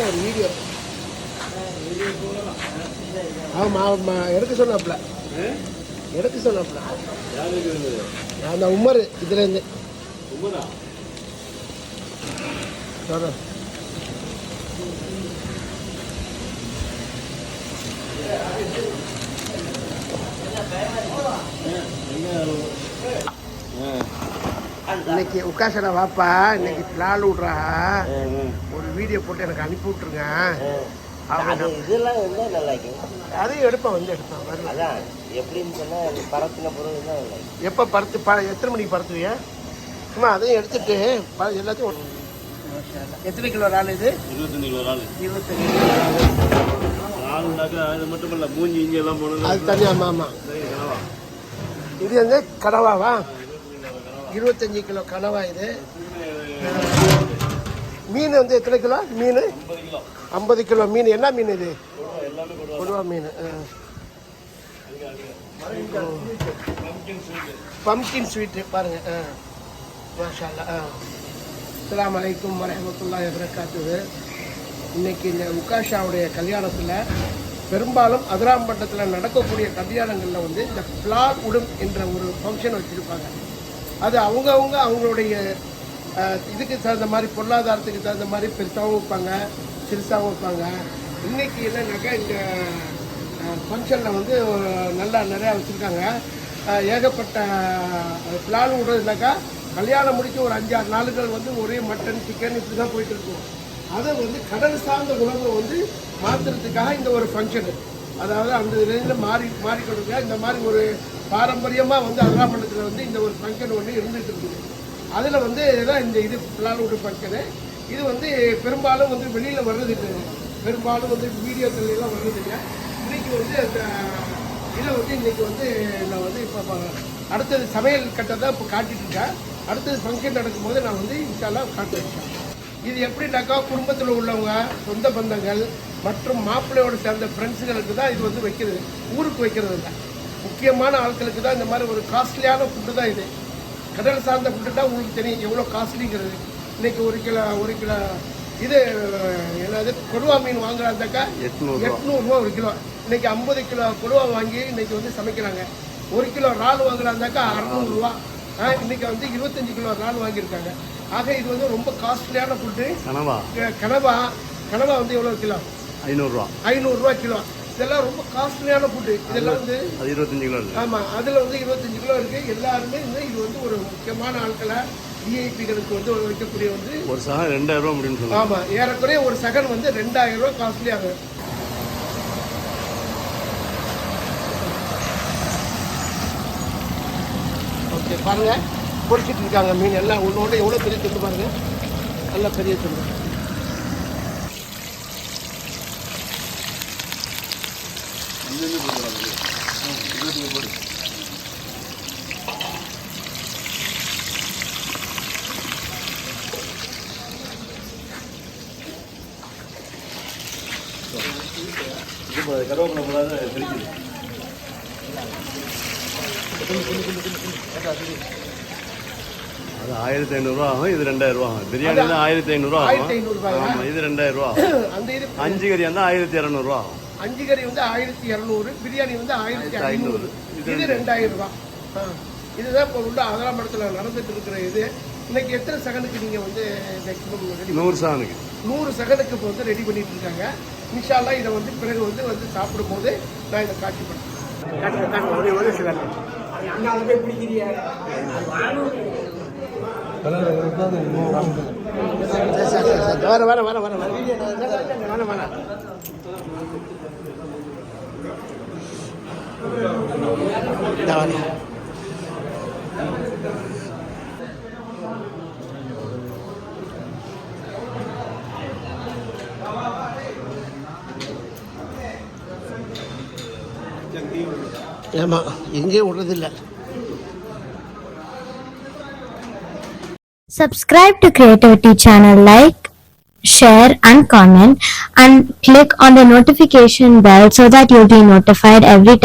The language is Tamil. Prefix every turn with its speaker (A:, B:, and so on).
A: சும்மா ஒரு வீடியோ ஆமாம் ஆமாம் எடுக்க சொன்னாப்ல எடுக்க சொன்னாப்ல அந்த உமர் இதுலேருந்து. சொல்கிறேன் இன்னைக்கு உட்காசன வாப்பா இன்னைக்கு பிளால் விட்றா. ஒரு வீடியோ போட்டு எனக்கு அனுப்பி விட்ருங்க அவங்க
B: அது இதெல்லாம் இருந்தா நல்லா
A: அதையும் எடுப்பேன் வந்து எடுப்பேன்
B: அதான். எப்படின்னு சொன்னா இந்த பரத்தின பொருள் தான் நல்லா இருக்கும்.
A: எப்போ பருத்து ப எத்தனை மணிக்கு பருத்துவியா அம்மா அதையும் எடுத்துட்டு ப- எல்லாத்தையும். எத்தனை கிலோ இறால் இது?
C: இருபத்தஞ்சு கிலோ இறால்.
A: இருபத்தஞ்சு.
C: இறால்னாக்கா இது மட்டும் இல்லை மூஞ்சி இஞ்சி எல்லாம் போனது.
A: அது தனி ஆமாம் ஆமாம் இது வந்து கனவாவா? இருபத்தஞ்சி கிலோ கனவா இது. மீன் வந்து எத்தனை கிலோ? மீன்? ஐம்பது கிலோ மீன். என்ன மீன் இது? கொடுவா மீன். பம்கின் ஸ்வீட்டு பாருங்க. ஆ. மாஷா அல்லா ஆ. அஸ்ஸலாமு அலைக்கும் இன்னைக்கு இந்த உகாஷாவுடைய கல்யாணத்தில் பெரும்பாலும் அதிராம்பட்டத்தில் நடக்கக்கூடிய கல்யாணங்களில் வந்து இந்த பிளாக் உடும் என்ற ஒரு ஃபங்க்ஷன் வச்சுருப்பாங்க. அது அவங்கவுங்க அவங்களுடைய இதுக்கு தகுந்த மாதிரி பொருளாதாரத்துக்கு தகுந்த மாதிரி பெருசாகவும் வைப்பாங்க சிறுசாகவும் வைப்பாங்க. இன்னைக்கு என்னன்னாக்கா இங்கே ஃபங்க்ஷனில் வந்து நல்லா நிறையா வச்சுருக்காங்க. ஏகப்பட்ட பிளான் விடுறதுனாக்கா கல்யாணம் முடிச்சு ஒரு அஞ்சாறு நாளுகள் வந்து ஒரே மட்டன் சிக்கன் இப்படி தான் போயிட்டு இருக்கும் அதை வந்து கடல் சார்ந்த உணவை வந்து மாற்றுறதுக்காக இந்த ஒரு ஃபங்க்ஷனு அதாவது அந்த ரேஞ்சில் மாறி மாறிக்கொண்டிருக்க. இந்த மாதிரி ஒரு பாரம்பரியமாக வந்து அருணாமண்டலத்தில் வந்து இந்த ஒரு ஃபங்க்ஷன் ஒன்று இருந்துகிட்டு இருக்குது. அதில் வந்து தான் இந்த இது பிளால்வுட் ஃபங்க்ஷனு இது வந்து பெரும்பாலும் வந்து வெளியில் வர்றது இல்லை பெரும்பாலும் வந்து வீடியோக்கள் எல்லாம் வர்றது இல்லை இன்றைக்கி வந்து இதில் இதை வந்து இன்றைக்கி வந்து நான் வந்து இப்போ அடுத்தது சமையல் கட்டை தான் இப்போ காட்டிகிட்டு இருக்கேன். அடுத்தது ஃபங்க்ஷன் நடக்கும்போது நான் வந்து இன்ஷால்லாம் காட்ட வச்சேன் இது எப்படின்னாக்கா குடும்பத்தில் உள்ளவங்க சொந்த பந்தங்கள் மற்றும் மாப்பிள்ளையோடு சேர்ந்த ஃப்ரெண்ட்ஸுங்களுக்கு தான் இது வந்து வைக்கிறது. ஊருக்கு வைக்கிறது இல்லை முக்கியமான ஆட்களுக்கு தான் இந்த மாதிரி ஒரு காஸ்ட்லியான ஃபுட்டு தான் இது. கடல் சார்ந்த ஃபுட்டு தான் உங்களுக்கு தெரியும். எவ்வளோ காஸ்ட்லிங்கிறது இன்னைக்கு ஒரு கிலோ ஒரு கிலோ இது என்னது கொடுவா மீன் வாங்குறாந்தாக்கா எட்நூறுரூவா ஒரு கிலோ. இன்னைக்கு ஐம்பது கிலோ கொடுவா வாங்கி இன்னைக்கு வந்து சமைக்கிறாங்க. ஒரு கிலோ இறால் வாங்குறாந்தாக்கா அறநூறுரூவா இன்னைக்கு வந்து இருபத்தஞ்சு கிலோ இறால் வாங்கியிருக்காங்க. ஆக இது வந்து ரொம்ப காஸ்ட்லியான ஃபுட்டு
C: கனவா?
A: கனவா. கனவா வந்து எவ்வளோ கிலோ?
C: ஐநூறுரூவா
A: ஐநூறுரூவா கிலோ. இதெல்லாம் ரொம்ப காஸ்ட்லியான ஃபுட்டு இதெல்லாம் வந்து
C: அது இருபத்தஞ்சு கிலோ
A: ஆமாம் அதில் வந்து இருபத்தஞ்சு கிலோ இருக்குது எல்லாருமே வந்து இது வந்து ஒரு முக்கியமான ஆட்களை விஐபிகளுக்கு வந்து ஒரு வைக்கக்கூடிய வந்து
C: ஒரு சகம் ரெண்டாயிரம் ரூபா சொன்னாங்க
A: ஆமாம் ஏறக்குறைய ஒரு செகண்ட் வந்து ரெண்டாயிரம் ரூபா காஸ்ட்லி ஆகும். ஓகே பாருங்க. பொரிச்சிட்டு இருக்காங்க மீன் எல்லாம். ஒன்று எவ்வளோ பெரிய துண்டு பாருங்க. நல்ல பெரிய துண்டு
C: கருவேப்பிலை போடாத பிரிக்குது அது ஆயிரத்தி ஐநூறுரூவா ஆகும் இது ரெண்டாயிரம் ரூபா ஆகும். பிரியாணி தான் ஆயிரத்தி ஐநூறுரூவா ஆகும்? ஆமாம் இது ரெண்டாயிரம் ரூபா ஆகும் அஞ்சு கறி இருந்தால் ஆயிரத்தி இரநூறுவா ஆகும்.
A: அஞ்சு கறி வந்து ஆயிரத்தி இரநூறு பிரியாணி வந்து ஆயிரத்தி ஐநூறு. இது ரெண்டாயிரம் ரூபாய். ஆ. இதுதான் இப்போ உள்ள ஆதராமடத்தில் நடந்துட்டு இருக்கிற இது. இன்னைக்கு எத்தனை செகண்டுக்கு நீங்கள் வந்து மேக்ஸிமம்
C: நூறு சகனுக்கு.
A: நூறு செகண்டுக்கு இப்போ வந்து ரெடி பண்ணிட்டு இருக்காங்க. இன்ஷால்லா இதை வந்து பிறகு வந்து வந்து சாப்பிடும்போது நான் இதை சரி. வர வர வர வர வர. வர வர இந்த வர ஆமாம் எங்கேயும் விடுறதில்லை
D: Subscribe to Creativity channel, like, share and comment and click on the notification bell so that you'll be notified every time